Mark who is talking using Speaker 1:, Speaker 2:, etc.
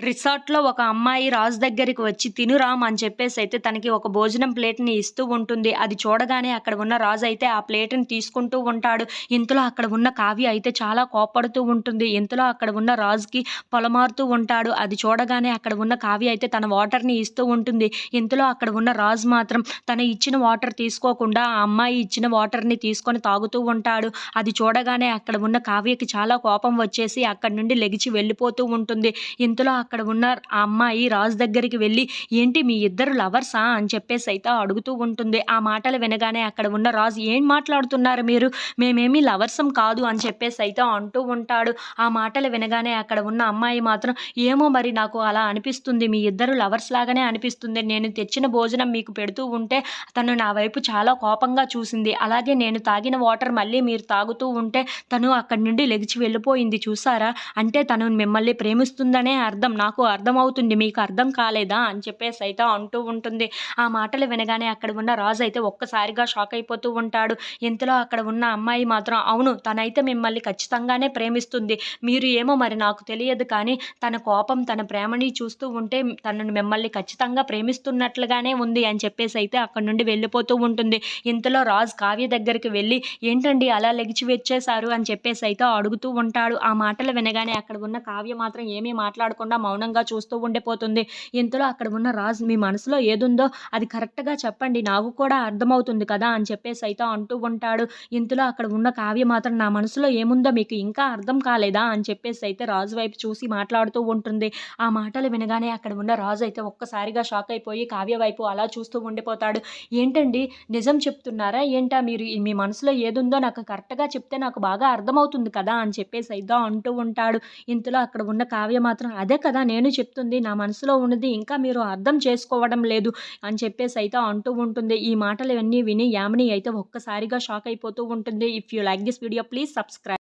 Speaker 1: రిసార్ట్‌లో ఒక అమ్మాయి రాజు దగ్గరికి వచ్చి తినురామ్ అని చెప్పేసి అయితే తనకి ఒక భోజనం ప్లేట్‌ని ఇస్తూ ఉంటుంది. అది చూడగానే అక్కడ ఉన్న రాజు అయితే ఆ ప్లేట్‌ని తీసుకుంటూ ఉంటాడు. ఇంతలో అక్కడ ఉన్న కావ్య అయితే చాలా కోపడుతూ ఉంటుంది. ఇంతలో అక్కడ ఉన్న రాజుకి పొలమారుతూ ఉంటాడు. అది చూడగానే అక్కడ ఉన్న కావ్య అయితే తన వాటర్‌ని ఇస్తూ ఉంటుంది. ఇంతలో అక్కడ ఉన్న రాజు మాత్రం తను ఇచ్చిన వాటర్ తీసుకోకుండా ఆ అమ్మాయి ఇచ్చిన వాటర్‌ని తీసుకొని తాగుతూ ఉంటాడు. అది చూడగానే అక్కడ ఉన్న కావ్యకి చాలా కోపం వచ్చేసి అక్కడి నుండి లెగిచి వెళ్ళిపోతూ ఉంటుంది. ఇంతలో అక్కడ ఉన్న ఆ అమ్మాయి రాజు దగ్గరికి వెళ్ళి ఏంటి మీ ఇద్దరు లవర్సా అని చెప్పేసి అయితే అడుగుతూ ఉంటుంది. ఆ మాటలు వినగానే అక్కడ ఉన్న రాజు ఏం మాట్లాడుతున్నారు మీరు మేమేమి లవర్సం కాదు అని చెప్పేసి అయితే అంటూ ఉంటాడు. ఆ మాటలు వినగానే అక్కడ ఉన్న అమ్మాయి మాత్రం ఏమో మరి నాకు అలా అనిపిస్తుంది. మీ ఇద్దరు లవర్స్ లాగానే అనిపిస్తుంది. నేను తెచ్చిన భోజనం మీకు పెడుతూ ఉంటే తను నా వైపు చాలా కోపంగా చూసింది. అలాగే నేను తాగిన వాటర్ మళ్ళీ మీరు తాగుతూ ఉంటే తను అక్కడి నుండి లెగిచి వెళ్ళిపోయింది చూసారా? అంటే తను మిమ్మల్ని ప్రేమిస్తుందనే అర్థం. నాకు అర్థమవుతుంది. మీకు అర్థం కాలేదా? అని చెప్పేసి అయితే అంటూ ఉంటుంది. ఆ మాటలు వినగానే అక్కడ ఉన్న రాజు అయితే ఒక్కసారిగా షాక్ అయిపోతూ ఉంటాడు. ఇంతలో అక్కడ ఉన్న అమ్మాయి మాత్రం అవును తనైతే మిమ్మల్ని ఖచ్చితంగానే ప్రేమిస్తుంది. మీరు ఏమో మరి నాకు తెలియదు కానీ తన కోపం, తన ప్రేమని చూస్తూ ఉంటే తనను మిమ్మల్ని ఖచ్చితంగా ప్రేమిస్తున్నట్లుగానే ఉంది అని చెప్పేసి అయితే అక్కడి నుండి వెళ్ళిపోతూ ఉంటుంది. ఇంతలో రాజు కావ్య దగ్గరికి వెళ్ళి ఏంటండి అలా లెగిచి వచ్చేశారు అని చెప్పేసి అయితే అడుగుతూ ఉంటాడు. ఆ మాటలు వినగానే అక్కడ ఉన్న కావ్య మాత్రం ఏమీ మాట్లాడకుండా మౌనంగా చూస్తూ ఉండిపోతుంది. ఇంతలో అక్కడ ఉన్న రాజు మీ మనసులో ఏదుందో అది కరెక్ట్‌గా చెప్పండి. నాకు కూడా అర్థమవుతుంది కదా! అని చెప్పేసి అయితే అంటూ ఉంటాడు. ఇంతలో అక్కడ ఉన్న కావ్య మాత్రం నా మనసులో ఏముందో మీకు ఇంకా అర్థం కాలేదా? అని చెప్పేసి అయితే రాజు వైపు చూసి మాట్లాడుతూ ఉంటుంది. ఆ మాటలు వినగానే అక్కడ ఉన్న రాజు అయితే ఒక్కసారిగా షాక్ అయిపోయి కావ్య వైపు అలా చూస్తూ ఉండిపోతాడు. ఏంటండి నిజం చెప్తున్నారా ఏంటా మీరు మీ మనసులో ఏదుందో నాకు కరెక్ట్‌గా చెప్తే నాకు బాగా అర్థమవుతుంది కదా! అని చెప్పేసి అయితే అంటూ ఉంటాడు. ఇంతలో అక్కడ ఉన్న కావ్య మాత్రం అదే కదా నేను చెప్తుంది. నా మనసులో ఉన్నది ఇంకా మీరు అర్థం చేసుకోవడం లేదు అని చెప్పేసి అయితే అంటూ ఉంటుంది. ఈ మాటలవన్నీ విని యామిని అయితే ఒక్కసారిగా షాక్ అయిపోతూ ఉంటుంది. If you like this video please subscribe.